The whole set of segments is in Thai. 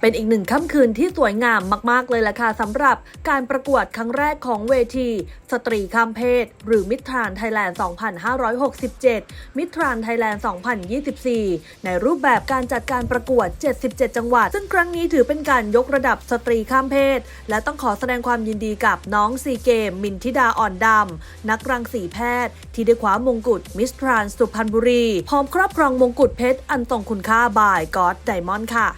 เป็นอีกหนึ่งค่ำคืนที่สวยงามมาก ๆ เลยล่ะค่ะสำหรับการประกวดครั้งแรกของเวที สตรีข้ามเพศ หรือมิตรานไทยแลนด์ 2567 มิตรานไทยแลนด์ 2024 ในรูปแบบการจัดการประกวด 77 จังหวัด ซึ่งครั้งนี้ถือเป็นการยกระดับสตรีข้ามเพศ และต้องขอแสดงความยินดีกับน้องซีเกม มินทิดาอ่อนดำนักรังสีแพทย์ ที่ได้คว้ามงกุฎมิสทรานสุพรรณบุรีพร้อมครอบครองมงกุฎเพชรอันทรงคุณค่าบายกอดไดมอนด์ค่ะ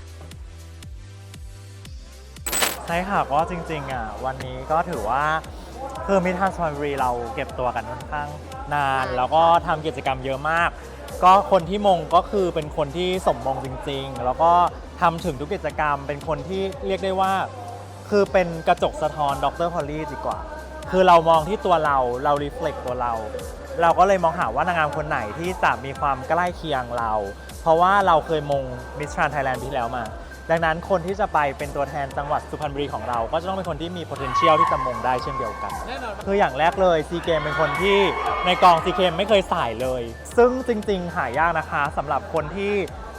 ใช่ค่ะก็จริงๆอะวันนี้ก็ถือว่าคือมิทันสมันบุรีเราเก็บตัวกันค่อนข้างนาน แล้วก็ทำกิจกรรมเยอะมาก ก็คนที่มงก็คือเป็นคนที่สมมงจริง ๆ แล้วก็ทำถึงทุกกิจกรรม เป็นคนที่เรียกได้ว่า คือเป็นกระจกสะท้อนดรพอลลี่ดีกว่า คือเรามองที่ตัวเราเรารีเฟล็กตัวเรา เราก็เลยมองหาว่านางงามคนไหนที่จะมีความใกล้เคียงเรา เพราะว่าเราเคยมงมิสทรานไทยแลนด์ที่แล้วมา ดังนั้นคนที่จะไปเป็นตัวแทนจังหวัดสุพรรณบุรีของเรา ก็จะต้องเป็นคนที่มี potential ที่จะมงได้เช่นเดียวกัน คืออย่างแรกเลยซีเกมเป็นคนที่ในกองซีเกมไม่เคยสายเลย ซึ่งจริง ๆ หายากนะคะสำหรับคนที่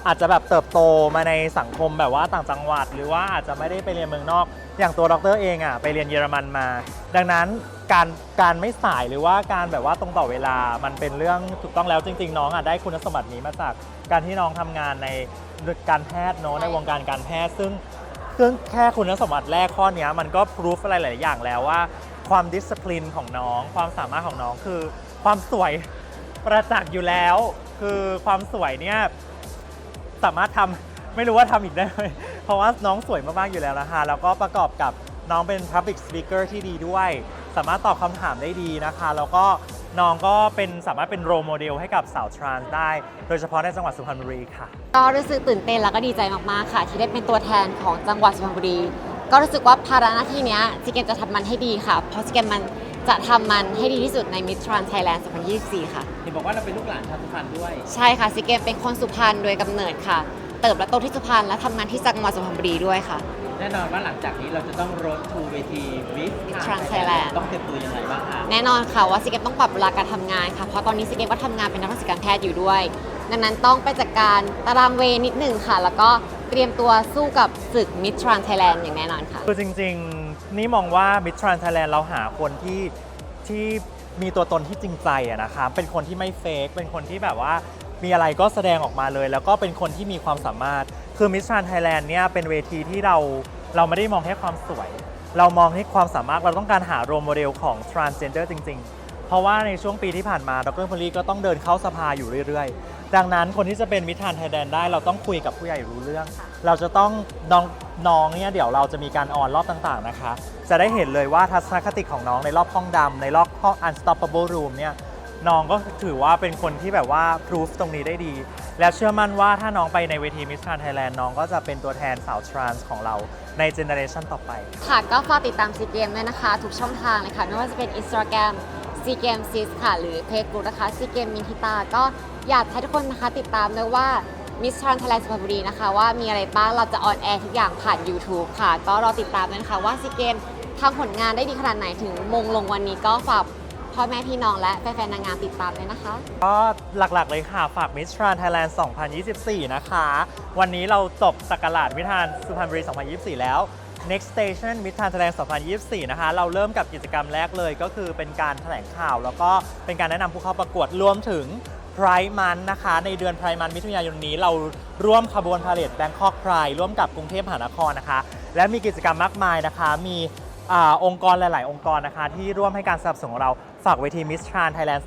อาจจะแบบเติบโตมาในสังคมแบบว่าต่างจังหวัด หรือว่าอาจจะไม่ได้ไปเรียนเมืองนอก อย่างตัวดรเองอะไปเรียนเยอรมันมา ดังนั้นการการไม่สายหรือว่าการแบบว่าตรงต่อเวลามันเป็นเรื่องถูกต้องแล้วจริง ๆ น้องอะได้คุณสมบัตินี้มาจากการที่น้องทำงานในการแพทย์เนอะในวงการการแพทย์ ซึ่งซึ่งแค่คุณสมบัติแรกข้อเนี้ยมันก็พิสูจอะไรหลายๆอย่างแล้วว่า ความดิสซิ p ลินของน้อง ความสามารถของน้องคือ ความสวยประจักษ์อยู่แล้ว คือความสวยเนี่ย สามารถทำไม่รู้ว่าทำอีกได้ไหมเพราะว่าน้องสวยมากๆอยู่แล้วนะคะแล้วก็ประกอบกับน้องเป็น Public Speaker ที่ดีด้วย สามารถตอบคำถามได้ดีนะคะ แล้วก็น้องก็เป็นสามารถเป็นโรโมเดลให้กับสาวทรานส์ได้ โดยเฉพาะในจังหวัดสุพรรณบุรีค่ะ ก็รู้สึกตื่นเต้นแล้วก็ดีใจมาก ๆ ค่ะ ที่ได้เป็นตัวแทนของจังหวัดสุพรรณบุรี ก็รู้สึกว่าภาระหน้าที่เนี้ยซิเกมจะทำมันให้ดีค่ะ เพราะซิเกมมันจะทำมันให้ดีที่สุดในมิตร a นไทยแลนด์2024 ค่ะ ห็นบอกว่าเราเป็นลูกหลานชาวสุพรรณด้วย ใช่ค่ะซิเกมเป็นคนสุพรรณโดยกำเนิดค่ะ เติบและโตที่สุพรรณและทำงานที่จังหวัดสุพรรณบุรีด้วยค่ะ แน่นอนว่าหลังจากนี้เราจะต้องรถทูเวทีมิส Trans Thailand ต้องเตรียมตัวยังไงบ้างคะแน่นอนค่ะว่าซิเกมต้องปรับเวลาการทำงานค่ะ เพราะตอนนี้ซิเกมก็ทำงานเป็นนักวิชาการแพทย์อยู่ด้วย ดังนั้นต้องไปจัดการตารางเวรนิดหนึ่งค่ะ แล้วก็เตรียมตัวสู้กับศึกมิตร a นไทยแลนด์อย่างแน่นอนค่ะ คือจริงๆ นี่มองว่า Mid Trans Thailand เราหาคนที่ที่ มีตัวตนที่จริงใจอะนะคะเป็นคนที่ไม่เฟกเป็นคนที่แบบว่ามีอะไรก็แสดงออกมาเลย แล้วก็เป็นคนที่มีความสามารถ คือมิชชันไทยแลนด์เนี่ยเป็นเวทีที่เราเราไม่ได้มองแค่ความสวย เรามองให้ความสามารถเราต้องการหาโรโมเดลของ transgender จริง ๆ เพราะว่าในช่วงปีที่ผ่านมาดรพลีก็ต้องเดินเข้าสภาอยู่เรื่อยๆ ดังนั้นคนที่จะเป็นมิทรานไทยแลนด์ได้เราต้องคุยกับผู้ใหญ่รู้เรื่อง เราจะต้องน้องน้องเนี่ยเดี๋ยวเราจะมีการออนรอบต่างๆนะคะ จะได้เห็นเลยว่าทัศนคติของน้องในรอบห้องดำในรอบห้อง unstoppable room เนี่ยน้องก็ถือว่าเป็นคนที่แบบว่า proof ตรงนี้ได้ดี และเชื่อมั่นว่าถ้าน้องไปในเวทีมิสทรานไทยแลนด์น้องก็จะเป็นตัวแทนสาวทรานส์ของเราในเจเนอเรชันต่อไป ค่ะก็ฝากติดตามซีเกมด้วยนะคะ ทุกช่องทางเลยค่ะ ไม่ว่าจะเป็น Instagram ซีเกมซิสค่ะ หรือ Facebook นะคะซีเกมมินทิตา ก็อยากให้ทุกคนนะคะติดตามด้วยว่ามิสทรานไทยแลนด์สุพรรณบุรีนะคะ ว่ามีอะไรบ้างเราจะออนแอร์ทุกอย่างผ่าน YouTube ค่ะ ก็รอติดตามด้วยนะคะว่าซีเกมทำผลงานได้ดีขนาดไหนถึงมงลงวันนี้ก็ฝากพ่อแม่พี่น้องและแฟนๆนางงามติดตามด้วยนะคะ ก็หลักๆเลยค่ะ ฝาก Miss Trans Thailand 2024 นะคะ วันนี้เราจบสักราชมิทานสุพรรณบุรี 2024 แล้ว Next Station Miss Trans Thailand 2024 นะคะ เราเริ่มกับกิจกรรมแรกเลยก็คือเป็นการแถลงข่าว แล้วก็เป็นการแนะนำผู้เข้าประกวดรวมถึงไพร์มันนะคะ ในเดือนไพร์มันมิถุนายนนี้เราร่วมขบวนพาเหรด Bangkok Pride ร่วมกับกรุงเทพมหานครนะคะ และมีกิจกรรมมากมายนะคะ มี อาองค์กรหลาย ๆ องค์กรนะคะ ที่ร่วมให้การสนับสนุนของเราฝากเวที Miss Trans Thailand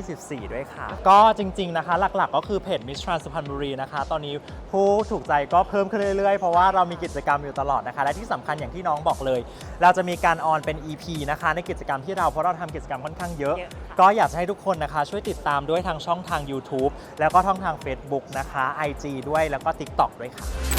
2024 ด้วยค่ะ ก็จริง ๆ นะคะ หลัก ๆ ก็คือเพจ Miss Trans สุพรรณบุรีนะคะ ตอนนี้ผู้ถูกใจก็เพิ่มขึ้นเรื่อย ๆ เพราะว่าเรามีกิจกรรมอยู่ตลอดนะคะ และที่สำคัญอย่างที่น้องบอกเลย เราจะมีการออนเป็น EP นะคะ ในกิจกรรมที่เราเพราะเราทำกิจกรรมค่อนข้างเยอะเยอะค่ะก็อยากจะให้ทุกคนนะคะ ช่วยติดตามด้วยทางช่องทาง YouTube แล้วก็ช่องทาง Facebook นะคะ IG ด้วยแล้วก็ TikTok ด้วยค่ะ